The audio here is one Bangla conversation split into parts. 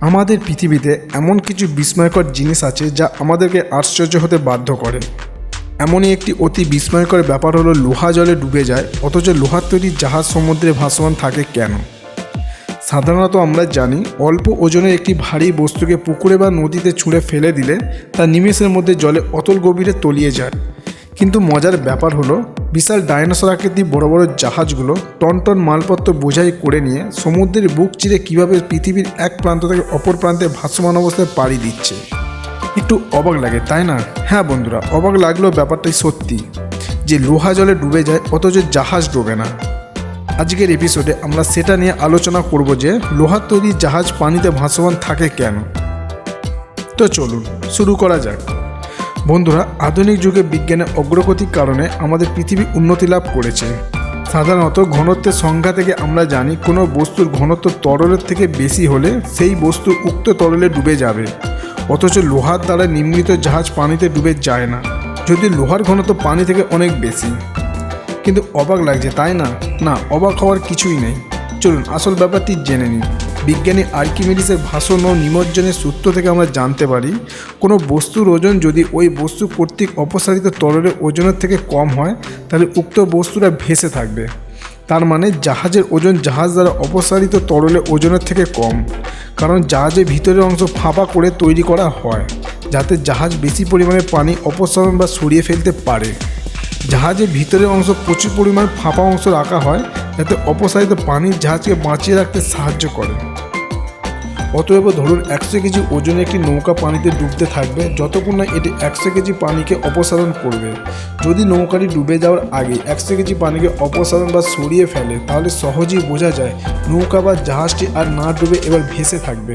আমাদের পৃথিবীতে এমন কিছু বিস্ময়কর জিনিস আছে যা আমাদেরকে আশ্চর্য হতে বাধ্য করে। এমনই একটি অতি বিস্ময়কর ব্যাপার হলো লোহা জলে ডুবে যায়, অথচ লোহার তৈরি জাহাজ সমুদ্রে ভাসমান থাকে কেন? সাধারণত আমরা জানি, অল্প ওজনের একটি ভারী বস্তুকে পুকুরে বা নদীতে ছুঁড়ে ফেলে দিলে তা নিমেষের মধ্যে জলে অতল গভীরে তলিয়ে যায়। কিন্তু মজার ব্যাপার হলো বিশাল ডাইনোসর আকৃতি বড় বড় জাহাজগুলো টন টন মালপত্র বোঝাই করে নিয়ে সমুদ্রের বুক চিরে কীভাবে পৃথিবীর এক প্রান্ত থেকে অপর প্রান্তে ভাসমান অবস্থায় পাড়ি দিচ্ছে। একটু অবাক লাগে, তাই না? হ্যাঁ বন্ধুরা, অবাক লাগলেও ব্যাপারটাই সত্যি যে লোহা জলে ডুবে যায়, অথচ জাহাজ ডোবে না। আজকের এপিসোডে আমরা সেটা নিয়ে আলোচনা করব যে লোহার তৈরি জাহাজ পানিতে ভাসমান থাকে কেন। তো চলুন, শুরু করা যাক। বন্ধুরা, আধুনিক যুগে বিজ্ঞানের অগ্রগতির কারণে আমাদের পৃথিবী উন্নতি লাভ করেছে। সাধারণত ঘনত্বের সংখ্যা থেকে আমরা জানি, কোনো বস্তুর ঘনত্ব তরলের থেকে বেশি হলে সেই বস্তু উক্ত তরলে ডুবে যাবে। অথচ লোহার দ্বারা নির্মিত জাহাজ পানিতে ডুবে যায় না, যদি লোহার ঘনত্ব পানি থেকে অনেক বেশি। কিন্তু অবাক লাগছে, তাই না? না, অবাক হওয়ার কিছুই নেই। চলুন, আসল ব্যাপারটি জেনে নিন বিজ্ঞানী আর্কিমিডিসের ভাষণ ও নিমজ্জনের সূত্র থেকে আমরা জানতে পারি, কোনো বস্তুর ওজন যদি ওই বস্তু কর্তৃক অপসারিত তরলের ওজনের থেকে কম হয়, তাহলে উক্ত বস্তুটা ভেসে থাকবে। তার মানে জাহাজের ওজন জাহাজ দ্বারা অপসারিত তরলের ওজনের থেকে কম, কারণ জাহাজের ভিতরের অংশ ফাঁপা করে তৈরি করা হয়, যাতে জাহাজ বেশি পরিমাণে পানি অপসারণ বা সরিয়ে ফেলতে পারে। জাহাজের ভিতরের অংশ প্রচুর পরিমাণ ফাঁপা অংশ রাখা হয় যাতে অপসারিত পানির জাহাজকে বাঁচিয়ে রাখতে সাহায্য করে। অতএব ধরুন একশো কেজি ওজনের একটি নৌকা পানিতে ডুবতে থাকবে, যতক্ষণ না এটি একশো কেজি পানিকে অপসারণ করবে। যদি নৌকাটি ডুবে যাওয়ার আগে একশো কেজি পানিকে অপসারণ বা সরিয়ে ফেলে, তাহলে সহজেই বোঝা যায় নৌকা বা জাহাজটি আর না ডুবে এবার ভেসে থাকবে।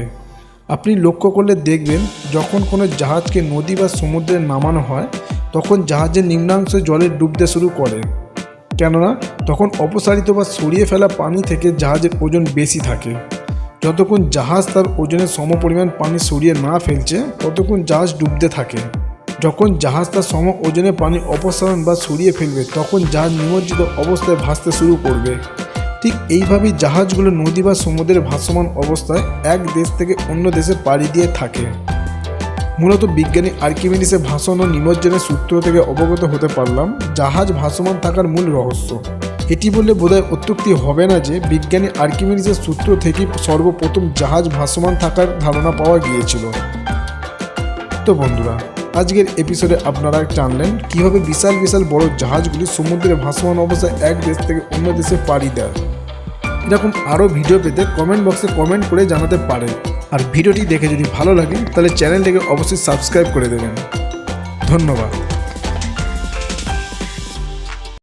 আপনি লক্ষ্য করলে দেখবেন, যখন কোনো জাহাজকে নদী বা সমুদ্রে নামানো হয়, তখন জাহাজের নিম্নাংশ জলে ডুবতে শুরু করে। কেননা তখন অপসারিত বা সরিয়ে ফেলা পানি থেকে জাহাজের ওজন বেশি থাকে। যতক্ষণ জাহাজ তার ওজনের সমপরিমাণ পানি সরিয়ে না ফেলছে, ততক্ষণ জাহাজ ডুবতে থাকে। যখন জাহাজ তার সম ওজনে পানি অপসারণ বা সরিয়ে ফেলবে, তখন জাহাজ নিমজ্জিত অবস্থায় ভাসতে শুরু করবে। ঠিক এইভাবেই জাহাজগুলো নদী বা সমুদ্রের ভাসমান অবস্থায় এক দেশ থেকে অন্য দেশে পাড়ি দিয়ে থাকে। মূলত বিজ্ঞানী আর্কিমিডিসের ভাষণ ও নিমজ্জনের সূত্র থেকে অবগত হতে পারলাম, জাহাজ ভাসমান থাকার মূল রহস্য। এটি বললে বোধহয় অত্যুক্তি হবে না যে, বিজ্ঞানী আর্কিমিডিসের সূত্র থেকেই সর্বপ্রথম জাহাজ ভাসমান থাকার ধারণা পাওয়া গিয়েছিল। তো বন্ধুরা, আজকের এপিসোডে আপনারা জানলেন, কীভাবে বিশাল বিশাল বড় জাহাজগুলি সমুদ্রে ভাসমান অবস্থায় এক দেশ থেকে অন্য দেশে পাড়ি দেয়। এরকম আরও ভিডিও পেতে কমেন্ট বক্সে কমেন্ট করে জানাতে পারেন। আর ভিডিওটি দেখে যদি ভালো লাগে তাহলে চ্যানেলটিকে অবশ্যই সাবস্ক্রাইব করে দেবেন। ধন্যবাদ।